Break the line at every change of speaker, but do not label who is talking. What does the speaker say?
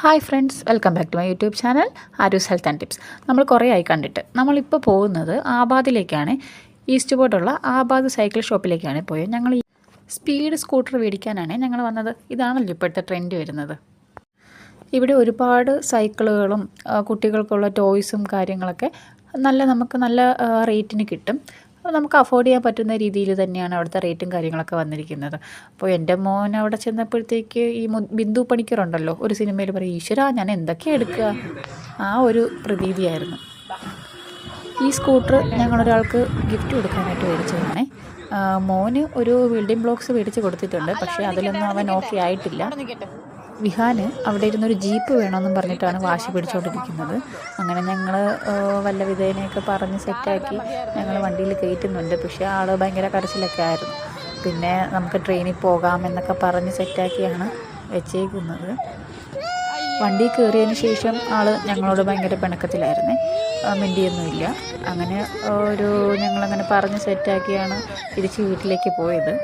Hi friends welcome back to my YouTube channel Aroos health and tips നമ്മൾ കുറേ ആയി കണ്ടിട്ട് നമ്മളിപ്പോൾ പോകുന്നത് ആബാദിലേക്കാണ്. ഈസ്റ്റ് ബോർഡുള്ള ആബാദ് സൈക്കിൾ ഷോപ്പിലേക്കാണ് പോയത്. ഞങ്ങൾ സ്പീഡ് സ്കൂട്ടർ മേടിക്കാനാണ് ഞങ്ങൾ വന്നത്. ഇതാണല്ലോ ഇപ്പോഴത്തെ ട്രെൻഡ് വരുന്നത്. ഇവിടെ ഒരുപാട് സൈക്കിളുകളും കുട്ടികൾക്കുള്ള ടോയ്സും കാര്യങ്ങളൊക്കെ നല്ല നമുക്ക് നല്ല റേറ്റിന് കിട്ടും. അപ്പോൾ നമുക്ക് അഫോർഡ് ചെയ്യാൻ പറ്റുന്ന രീതിയിൽ തന്നെയാണ് അവിടുത്തെ റേറ്റും കാര്യങ്ങളൊക്കെ വന്നിരിക്കുന്നത്. അപ്പോൾ എന്റെ മോൻ അവിടെ ചെന്നപ്പോഴത്തേക്ക് ഈ ബിന്ദു പണിക്കറുണ്ടല്ലോ ഒരു സിനിമയിൽ പറയും ഈശ്വര ഞാൻ എന്തൊക്കെയാണ് എടുക്കുക ആ ഒരു പ്രതീതിയായിരുന്നു. ഈ സ്കൂട്ടർ ഞങ്ങളൊരാൾക്ക് ഗിഫ്റ്റ് കൊടുക്കാനായിട്ട് മേടിച്ചതാണേ. മോന് ഒരു ബിൽഡിംഗ് ബ്ലോക്സ് മേടിച്ച് കൊടുത്തിട്ടുണ്ട് പക്ഷേ അതിലൊന്നും അവൻ ഓക്കെ ആയിട്ടില്ല. വിഹാന് അവിടെ ഇരുന്നൊരു ജീപ്പ് വേണമെന്നും പറഞ്ഞിട്ടാണ് വാശി പിടിച്ചുകൊണ്ടിരിക്കുന്നത് അങ്ങനെ ഞങ്ങൾ വല്ല വിധേനയൊക്കെ പറഞ്ഞ് സെറ്റാക്കി ഞങ്ങൾ വണ്ടിയിൽ കയറ്റുന്നുണ്ട്. പക്ഷേ ആൾ ഭയങ്കര കരച്ചിലൊക്കെ ആയിരുന്നു. പിന്നെ നമുക്ക് ട്രെയിനിൽ പോകാം എന്നൊക്കെ പറഞ്ഞ് സെറ്റാക്കിയാണ് വെച്ചേക്കുന്നത്. വണ്ടി കയറിയതിന് ശേഷം ആൾ ഞങ്ങളോട് ഭയങ്കര പിണക്കത്തിലായിരുന്നേ. മിണ്ടിയൊന്നുമില്ല. അങ്ങനെ ഒരു ഞങ്ങളങ്ങനെ പറഞ്ഞ് സെറ്റാക്കിയാണ് തിരിച്ച് വീട്ടിലേക്ക് പോയത്.